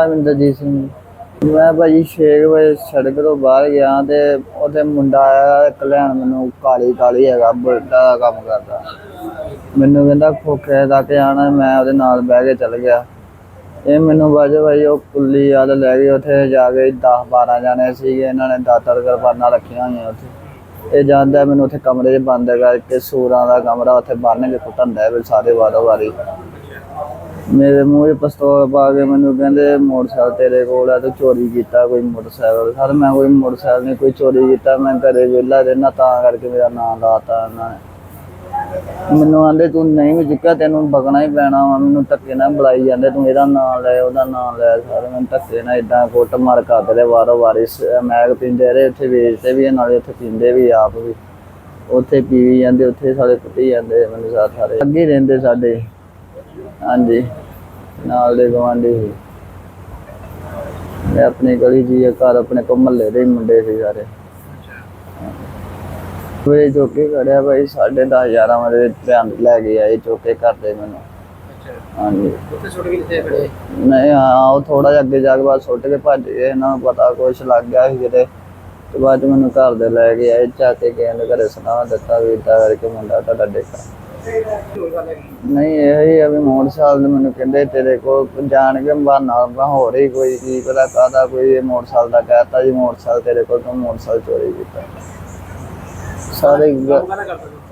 ਅਮਿੰਦਰਜੀਤ ਸਿੰਘ ਮੈਂ ਭਾਜੀ 6 ਵਜੇ ਸੜਕ ਤੋਂ ਬਾਹਰ ਗਿਆ ਤੇ ਉਹਦੇ ਮੁੰਡਾ ਆਇਆ, ਇੱਕ ਲੈਣ ਮੈਨੂੰ ਕਾਲੀ ਕਾਲੀ ਹੈਗਾ ਬੁਲਟਾ ਦਾ ਕੰਮ ਕਰਦਾ। ਮੈਨੂੰ ਕਹਿੰਦਾ ਖੋਖੇ ਦਾ ਕੇ ਆਣਾ ਮੈਂ ਉਹਦੇ ਨਾਲ ਬਹਿ ਕੇ ਚੱਲ ਗਿਆ। ਇਹ ਮੈਨੂੰ ਬਾਜੇ ਭਾਈ ਉਹ ਕੁੱਲੀ ਵਾਲ ਲੈ ਗਏ, ਉੱਥੇ ਜਾ ਕੇ 10 12 ਜਾਣੇ ਸੀਗੇ, ਇਹਨਾਂ ਨੇ ਦਾਤਰ ਕਿਰਪਾਨਾਂ ਰੱਖੀਆਂ ਹੋਈਆਂ ਉੱਥੇ। ਇਹ ਜਾਂਦਾ ਮੈਨੂੰ ਉੱਥੇ ਕਮਰੇ 'ਚ ਬੰਦ ਕਰਕੇ ਸੂਰਾਂ ਦਾ ਕਮਰਾ ਉੱਥੇ ਬੰਨ ਕੇ ਕੁੱਟਣ ਦਾ ਵੀ ਸਾਰੇ ਵਾਰੋ ਵਾਰੀ। ਮੇਰੇ ਮੂੰਹ 'ਚ ਪਿਸਤੌਲ ਪਾ ਕੇ ਮੈਨੂੰ ਕਹਿੰਦੇ ਮੋਟਰਸਾਈਕਲ ਤੇਰੇ ਕੋਲ ਆ ਤੂੰ ਚੋਰੀ ਕੀਤਾ ਕੋਈ ਮੋਟਰਸਾਈਕਲ? ਸਰ ਮੈਂ ਕੋਈ ਮੋਟਰਸਾਈਕਲ ਨਹੀਂ ਕੋਈ ਚੋਰੀ ਕੀਤਾ ਮੈਂ ਘਰੇ ਵਿਹਲਾ ਰਹਿਣਾ ਤਾਂ ਕਰਕੇ ਮੇਰਾ ਨਾਮ ਲਾਤਾ ਇਹਨਾਂ ਨੇ। ਮੈਨੂੰ ਆਂਦੇ ਤੂੰ ਨਹੀਂ ਵੀ ਚੁੱਕਿਆ ਤੈਨੂੰ ਬਗਣਾ ਹੀ ਪੈਣਾ ਵਾ ਮੈਨੂੰ ਧੱਕੇ ਨਾਲ ਬੁਲਾਈ ਜਾਂਦੇ ਤੂੰ ਇਹਦਾ ਨਾਮ ਲੈ ਉਹਦਾ ਨਾਮ ਲੈ ਸਾਰੇ ਮੈਨੂੰ ਧੱਕੇ ਨਾਲ ਇਦਾਂ ਕੁੱਟ ਮਾਰ ਕਰਦੇ ਰਹੇ ਵਾਰੋ ਵਾਰੀ ਸ- ਮੈਗ ਪੀਂਦੇ ਰਹੇ ਉੱਥੇ ਵੇਚਦੇ ਵੀ ਆ, ਨਾਲੇ ਉੱਥੇ ਪੀਂਦੇ ਵੀ ਆਪ ਵੀ। ਉੱਥੇ ਪੀ ਵੀ ਜਾਂਦੇ ਉੱਥੇ ਸਾਰੇ ਕੁੱਟੀ ਜਾਂਦੇ ਮੈਨੂੰ ਸਾ- ਸਾਰੇ ਅੱਗੇ ਹੀ ਰਹਿੰਦੇ ਸਾਡੇ। ਹਾਂਜੀ। ਨਾਲ ਦੇ ਗਵਾਂਢੀ ਸੀ। ਮੈਂ ਆਪਣੀ ਗਲੀ ਜੀ ਘਰ ਆਪਣੇ ਕੋ ਮਹੱਲੇ ਦੇ ਹੀ ਮੁੰਡੇ ਸੀ ਸਾਰੇ। ਵੇ ਚੋਕੇ ਖੜਿਆ ਭਾਈ 10:30 11 ਵਜੇ ਧਿਆਨ ਲੈ ਕੇ ਆਏ ਚੋਕੇ ਕਰਦੇ ਮੈਨੂੰ। ਹਾਂਜੀ। ਛੁੱਟ ਕੇ ਕਿੱਥੇ ਖੜੇ? ਨਹੀਂ ਹਾਂ ਉਹ ਥੋੜਾ ਜਿਹਾ ਅੱਗੇ ਜਾ ਕੇ ਬਾਅਦ ਸੁੱਟ ਕੇ ਭੱਜ ਗਏ ਇਹਨਾਂ ਨੂੰ ਪਤਾ ਕੁਛ ਲੱਗ ਗਿਆ ਸੀ ਕਿਤੇ। ਤੇ ਬਾਅਦ 'ਚ ਮੈਨੂੰ ਘਰ ਦੇ ਲੈ ਕੇ ਆਏ ਚਾਕੇ ਕਹਿੰਦੇ ਘਰੇ ਸੁਣਾ ਦਿੱਤਾ ਵੀ ਏਦਾਂ ਕਰਕੇ ਮੁੰਡਾ ਤੁਹਾਡਾ ਡੇਕਾ ਨਹੀਂ ਇਹ ਹੀ ਆ ਵੀ ਮੋਟਰਸਾਈਕਲ ਮੈਨੂੰ ਕਹਿੰਦੇ ਤੇਰੇ ਕੋਲ ਜਾਣ ਕੇ ਬਹਾਨਾ ਬਾ ਹੋ ਰਹੀ ਕੋਈ ਕੀ ਪਤਾ ਕਾਹਦਾ ਕੋਈ ਇਹ ਮੋਟਰਸਾਈਕਲ ਦਾ ਕਹਿਤਾ ਜੀ ਮੋਟਰਸਾਈਕਲ ਤੇਰੇ ਕੋਲ ਤੂੰ ਮੋਟਰਸਾਈਕਲ ਚੋਰੀ ਕੀਤਾ। ਸਾਰੇ?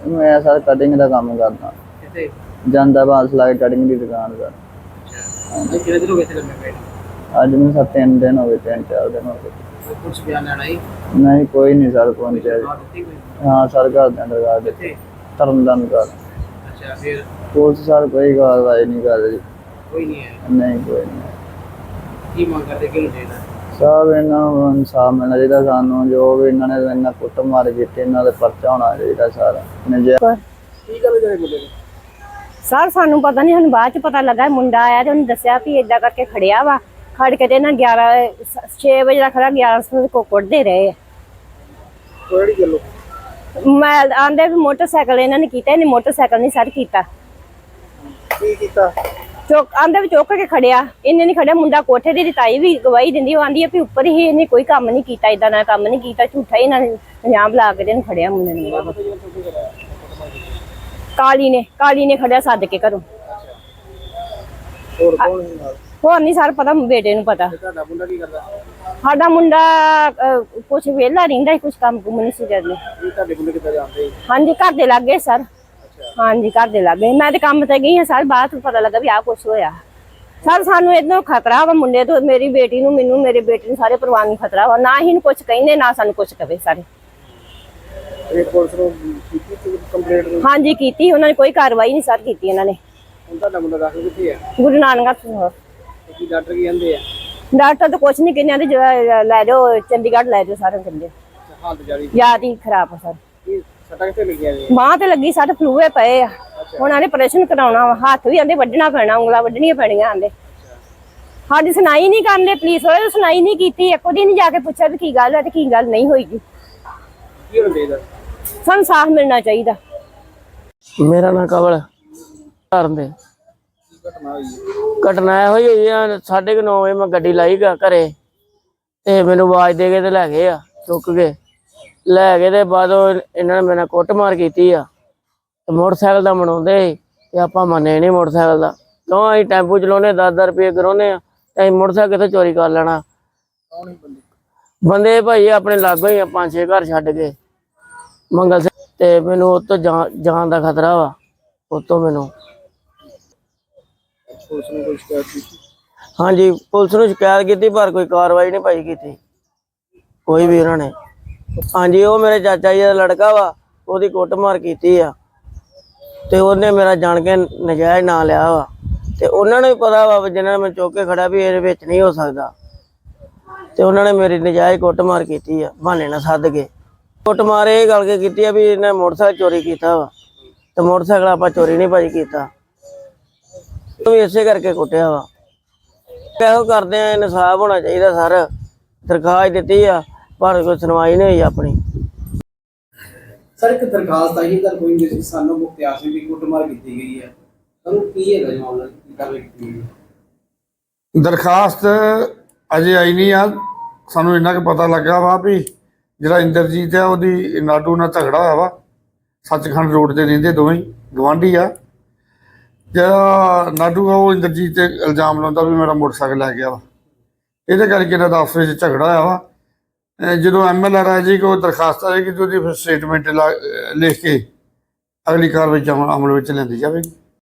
ਮੈਂ ਸਰ ਕਟਿੰਗ ਦਾ ਕੰਮ ਕਰਦਾ। ਜਾਂਦਾ ਬਾਸ ਲਾ ਕਟਿੰਗ ਦੀ ਦੁਕਾਨ ਕਰ ਅੱਜ ਕਿਹੜੇ ਦਿਨ ਹੋ ਗਏ ਇੱਥੇ ਲੰਮੇ ਪਏ ਨੂੰ? ਅੱਜ ਮੈਨੂੰ ਸੱਤ ਤਿੰਨ ਦਿਨ ਹੋ ਗਏ ਤਿੰਨ ਚਾਰ ਦਿਨ ਹੋ ਗਏ। ਪੁਲਿਸ ਬਿਆਨ ਲੈਣਾ ਹੀ ਨਹੀਂ ਕੋਈ ਨਹੀਂ ਸਰ ਪਹੁੰਚਿਆ। ਨਾ ਹਾਂ ਸਰ ਘਰ ਦੇ ਅੰਦਰ ਗਾ ਦਿੱਤੇ ਤਰਨਦਨ ਕਰ ਅੱਛਾ ਫਿਰ? ਪੁਲਿਸ ਸਰ ਕੋਈ ਕਾਰਵਾਈ ਨਹੀਂ ਕਰ ਰਹੀ। ਕੋਈ ਨਹੀਂ ਹੈ ਨਹੀਂ ਕੋਈ ਨਹੀਂ ਕੀ ਮੰਗ ਕਰਦੇ? ਕਿ ਨੂੰ ਚਾਹੀਦਾ? ਸਭ ਇਹਨਾਂ ਨੂੰ ਇਨਸਾਫ ਮਿਲਣਾ ਚਾਹੀਦਾ ਸਾਨੂੰ। ਜੋ ਵੀ ਇਹਨਾਂ ਨੇ ਇਹਨਾਂ ਕੁੱਟ ਮਾਰ ਕੀਤੀ ਇਹਨਾਂ ਦੇ ਪਰਚਾ ਹੋਣਾ ਚਾਹੀਦਾ ਸਾਰਾ। ਨਜਾਇਜ਼ ਕੀ ਗੱਲ ਜਿਹੜੇ ਮੁੰਡੇ ਨੇ ਸਰ ਸਾਨੂੰ ਪਤਾ ਨਹੀਂ ਸਾਨੂੰ ਬਾਅਦ ਚ ਪਤਾ ਲੱਗਾ ਮੁੰਡਾ ਆਇਆ ਤੇ ਉਹਨੇ ਦੱਸਿਆ ਵੀ ਏਦਾਂ ਕਰਕੇ ਖੜਿਆ ਵਾ। ਖੜ ਕੇ ਤੇ ਨਾ 11 6 ਵਜੇ ਦਾ ਖੜਾ 11 ਵਜੇ ਕੋ ਕੁੱਟਦੇ ਰਹੇ ਆ। ਕਿਹੜੀ ਗੱਲੋਂ? ਮੈਂ ਆਂਦੇ ਵੀ ਮੋਟਰਸਾਈਕਲ ਇਹਨਾਂ ਨੇ ਕੀਤਾ ਇਹਨੇ ਮੋਟਰਸਾਈਕਲ ਨਹੀਂ ਸਰ ਕੀਤਾ। ਕੀ ਕੀਤਾ? ਚੁੱਕ ਆਂਦੇ ਵੀ ਚੁੱਕ ਕੇ ਖੜਿਆ ਇਹਨੇ ਨਹੀਂ ਖੜਿਆ ਮੁੰਡਾ ਕੋਠੇ ਦੀ ਰਿਤਾਈ ਵੀ ਗਵਾਹੀ ਦਿੰਦੀ ਉਹ ਆਂਦੀ ਆ ਵੀ ਉੱਪਰ ਹੀ ਇਹਨੇ ਕੋਈ ਕੰਮ ਨਹੀਂ ਕੀਤਾ ਇਦਾਂ ਦਾ ਕੰਮ ਨਹੀਂ ਕੀਤਾ ਝੂਠਾ ਇਹਨਾਂ ਨੇ ਪੰਜਾਬ ਲਾ ਕੇ ਇਹਨੂੰ ਖੜਿਆ ਮੁੰਡੇ ਨੂੰ। ਕਾਲੀ ਨੇ ਕਾਲੀ ਨੇ ਖੜਿਆ ਸੱਦ ਕੇ ਘਰੋਂ। ਹੋਰ ਕੌਣ ਸੀ ਨਾਲ? ਹੋਰ ਨਹੀਂ ਸਰ ਪਤਾ ਬੇਟੇ ਨੂੰ ਪਤਾ। ਤੇ ਤੁਹਾਡਾ ਮੁੰਡਾ ਕੀ ਕਰਦਾ? ਸਾਡਾ ਮੁੰਡਾ ਕੁਝ ਵਿਹਲਾ ਰਹਿੰਦਾ ਕੁਝ ਕੰਮ ਕੁਮ ਨਹੀਂ ਸੀ ਕਰਦੇ ਇਹ ਤੁਹਾਡੇ ਮੁੰਡੇ ਕਿੱਦਾਂ ਜਾਂਦੇ ਸੀ? ਹਾਂਜੀ ਘਰ ਦੇ ਲੱਗੇ ਸਰ। ਹਾਂਜੀ ਘਰ ਦੇ ਲੱਗੇ। ਮੈਂ ਤੇ ਕੰਮ ਤੇ ਗਈ ਹਾਂ ਸਰ ਬਾਅਦ ਚ ਪਤਾ ਲੱਗਾ ਵੀ ਆਹ ਕੁਝ ਹੋਇਆ। ਸਰ ਸਾਨੂੰ ਇਦੋਂ ਖਤਰਾ ਵਾ ਮੁੰਡੇ ਤੋਂ ਮੇਰੀ ਬੇਟੀ ਨੂੰ ਮੈਨੂੰ ਮੇਰੇ ਬੇਟੇ ਨੂੰ ਸਾਰੇ ਪਰਿਵਾਰ ਨੂੰ ਖਤਰਾ ਵਾ। ਨਾ ਹੀ ਨੂੰ ਕੁਝ ਕਹਿੰਦੇ ਨਾ ਸਾਨੂੰ ਕੁਝ ਕਵੇ ਸਾਰੇ। ਇਹ ਪੁਲਿਸ ਨੂੰ ਕੀਤੀ ਕੰਪਲੇਂਟ? ਨੂੰ ਹਾਂਜੀ ਕੀਤੀ। ਉਹਨਾਂ ਨੇ ਕੋਈ ਕਾਰਵਾਈ ਨਹੀਂ ਸਰ ਕੀਤੀ ਇਹਨਾਂ ਨੇ। ਹੁਣ ਤੁਹਾਡਾ ਮੁੰਡਾ ਦਾਖਲ ਕਿੱਥੇ ਹੈ ਗੁਰੂ ਨਾਨਕ ਹਸਪਤਾਲ। ਤੇ ਕੀ ਡਾਕਟਰ ਕੀ ਕਹਿੰਦੇ ਆ? ਡਾਕਟਰ ਤਾਂ ਕੁਝ ਨਹੀਂ ਕਹਿੰਦੇ ਆਂਦੇ ਲੈ ਜਾਓ ਚੰਡੀਗੜ੍ਹ ਲੈ ਜਾਓ ਸਾਰੇ ਕਹਿੰਦੇ। ਹਾਲਤ ਜਾਰੀ ਯਾਦ ਹੀ ਖਰਾਬ ਆ ਸਰ। ਸੱਟਾਂ ਕਿੱਥੇ ਲੱਗੀਆਂ ਨੇ ਬਾਂਹ ਤੇ ਲੱਗੀ ਸਾਡੇ ਫਲੂਏ ਪਏ ਆ। ਉਹਨਾਂ ਨੇ ਆਪਰੇਸ਼ਨ ਕਰਾਉਣਾ ਵਾ। ਹੱਥ ਵੀ ਆਂਦੇ ਵੱਢਣਾ ਪੈਣਾ ਉਂਗਲਾਂ ਵੱਢਣੀਆਂ ਪੈਣੀਆਂ ਆਂਦੇ। ਸਾਡੀ ਸੁਣਾਈ ਨਹੀਂ ਕਰਨੇ ਪੁਲਿਸ ਵਾਲੇ ਸੁਣਾਈ ਨਹੀਂ ਕੀਤੀ। ਇੱਕ ਦਿਨ ਜਾ ਕੇ ਪੁੱਛਿਆ ਵੀ ਕੀ ਗੱਲ ਹੈ ਤੇ ਕੀ ਗੱਲ ਨਹੀਂ ਹੋਈਗੀ ਕੀ ਹੋਣਾ ਚਾਹੀਦਾ ਸਾਨੂੰ ਸਾਫ਼ ਮਿਲਣਾ ਚਾਹੀਦਾ। ਮੇਰਾ ਨਾਂ ਕਵਲ ਕਰਨ ਦੇ। ਘਟਨਾ ਹੋਈ ਹੈ? ਘਟਨਾ ਇਹੋ ਹੀ ਹੋਈ ਆ ਸਾਢੇ ਕੁ ਨੌ ਵਜੇ ਮੈਂ ਗੱਡੀ ਲਾਈ ਗਾ ਘਰੇ ਤੇ ਮੈਨੂੰ ਆਵਾਜ਼ ਦੇ ਕੇ ਤੇ ਲੈ ਗਏ ਆ ਚੁੱਕ ਕੇ। ਲੈ ਗਏ ਤੇ ਬਾਅਦੋਂ ਇਹਨਾਂ ਨੇ ਮੇਰੇ ਨਾਲ ਕੁੱਟਮਾਰ ਕੀਤੀ ਆ। ਤੇ ਮੋਟਰਸਾਈਕਲ ਦਾ ਮਨਾਉਂਦੇ ਤੇ ਆਪਾਂ ਮੰਨੇ ਨਹੀਂ ਮੋਟਰਸਾਈਕਲ ਦਾ। ਕਿਉਂ ਅਸੀਂ ਟੈਂਪੂ ਚਲਾਉਨੇ 10-10 ਰੁਪਏ ਕਰਾਉਨੇ ਆ ਤੇ ਅਸੀਂ ਮੋਟਰਸਾਈਕਲ ਕਿੱਥੇ ਚੋਰੀ ਕਰ ਲੈਣਾ? ਕੌਣ ਬੰਦੇ? ਬੰਦੇ ਭਾਈ ਆਪਣੇ ਲਾਗੋਂ ਹੀ ਆ ਪੰਜ ਛੇ ਘਰ ਛੱਡ ਕੇ। ਮੰਗਲ ਸਿੰਘ ਤੇ ਮੈਨੂੰ ਉਹ ਤੋਂ ਜਾਨ ਜਾਨ ਦਾ ਖਤਰਾ ਵਾ ਉਹ ਤੋਂ ਮੈਨੂੰ। ਪੁਲਿਸ ਨੂੰ ਕੋਈ ਸ਼ਿਕਾਇਤ ਕੀਤੀ? ਹਾਂਜੀ, ਪੁਲਿਸ ਨੂੰ ਸ਼ਿਕਾਇਤ ਕੀਤੀ, ਪਰ ਕੋਈ ਕਾਰਵਾਈ ਨਹੀਂ ਭਾਈ ਕੀਤੀ। ਕੋਈ ਵੀ ਉਹਨਾਂ ਨੇ। ਹਾਂਜੀ, ਉਹ ਮੇਰੇ ਚਾਚਾ ਜੀ ਦਾ ਲੜਕਾ ਵਾ, ਉਹਦੀ ਕੁੱਟਮਾਰ ਕੀਤੀ ਆ। ਤੇ ਉਹਨੇ ਮੇਰਾ ਜਾਣ ਕੇ ਨਜਾਇਜ਼ ਨਾਂ ਲਿਆ ਵਾ। ਤੇ ਉਹਨਾਂ ਨੂੰ ਵੀ ਪਤਾ ਵਾ ਜਿਹਨਾਂ ਨੇ ਮੈਂ ਚੁੱਕ ਕੇ ਖੜਾ ਵੀ ਇਹਦੇ ਵਿੱਚ ਨਹੀਂ ਹੋ ਸਕਦਾ। ਤੇ ਉਹਨਾਂ ਨੇ ਮੇਰੀ ਨਜਾਇਜ਼ ਕੁੱਟਮਾਰ ਕੀਤੀ ਆ, ਬਹਾਨੇ ਨਾਲ ਸੱਦ ਕੇ। ਕੁੱਟਮਾਰ ਇਹ ਗੱਲ ਕੇ ਕੀਤੀ ਆ ਵੀ ਇਹਨੇ ਮੋਟਰਸਾਈਕਲ ਚੋਰੀ ਕੀਤਾ ਵਾ। ਤੇ ਮੋਟਰਸਾਈਕਲ ਆਪਾਂ ਚੋਰੀ ਨਹੀਂ ਭਾਜੀ ਕੀਤਾ। ਉਹ ਵੀ ਇਸੇ ਕਰਕੇ ਕੁੱਟਿਆ ਵਾ। ਇਹੋ ਕਰਦੇ ਆ ਇਨਸਾਫ ਹੋਣਾ ਚਾਹੀਦਾ ਸਰ। ਦਰਖਾਸਤ ਦਿੱਤੀ ਆ ਪਰ ਕੋਈ ਸੁਣਵਾਈ ਨਹੀਂ ਹੋਈ ਆਪਣੀ। ਸਰ ਇੱਕ ਦਰਖਾਸਤ ਆਈ ਹੈ ਕੋਈ ਨਹੀਂ ਸੀ ਸਾਨੂੰ ਮੁਖਤਿਆਰ ਸਿੰਘ ਦੀ ਕੁੱਟਮਾਰ ਕੀਤੀ ਗਈ ਹੈ ਸਾਨੂੰ ਕੀ ਹੈਗਾ ਜੀ ਮਾਮਲਾ? ਕੀ ਕਾਰਵਾਈ ਕੀਤੀ ਗਈ ਹੈ ਦਰਖਾਸਤ ਅਜੇ ਆਈ ਨਹੀਂ ਆ। ਸਾਨੂੰ ਇੰਨਾ ਕੁ ਪਤਾ ਲੱਗਾ ਵਾ ਵੀ ਜਿਹੜਾ ਇੰਦਰਜੀਤ ਹੈ ਉਹਦੀ ਨਾਡੂ ਨਾਲ ਝਗੜਾ ਹੋਇਆ ਵਾ। ਸੱਚਖੰਡ ਰੋਡ ਤੇ ਰਹਿੰਦੇ ਦੋਵੇਂ ਗਵਾਂਢੀ ਆ। ਜਿਹੜਾ ਨਾਡੂ ਆ, ਉਹ ਇੰਦਰਜੀਤ ਤੇ ਇਲਜ਼ਾਮ ਲਾਉਂਦਾ ਵੀ ਮੇਰਾ ਮੋਟਰਸਾਈਕਲ ਲੈ ਗਿਆ ਵਾ। ਇਹਦੇ ਕਰਕੇ ਇਹਨਾਂ ਦਾ ਆਪਸ ਵਿੱਚ ਝਗੜਾ ਹੋਇਆ ਵਾ। ਅਹ ਜਦੋਂ ਐਮਐਲਆਰ ਆ ਜੀ ਕੋ ਦਰਖਾਸਤ ਆਏਗੀ ਤੇ ਉਹਦੀ ਫਿਰ ਸਟੇਟਮੈਂਟ ਲਿਖ ਕੇ ਅਗਲੀ ਕਾਰਵਾਈ ਚ ਅਮਲ ਅਮਲ ਵਿੱਚ ਲੈਂਦੀ ਜਾਵੇਗੀ।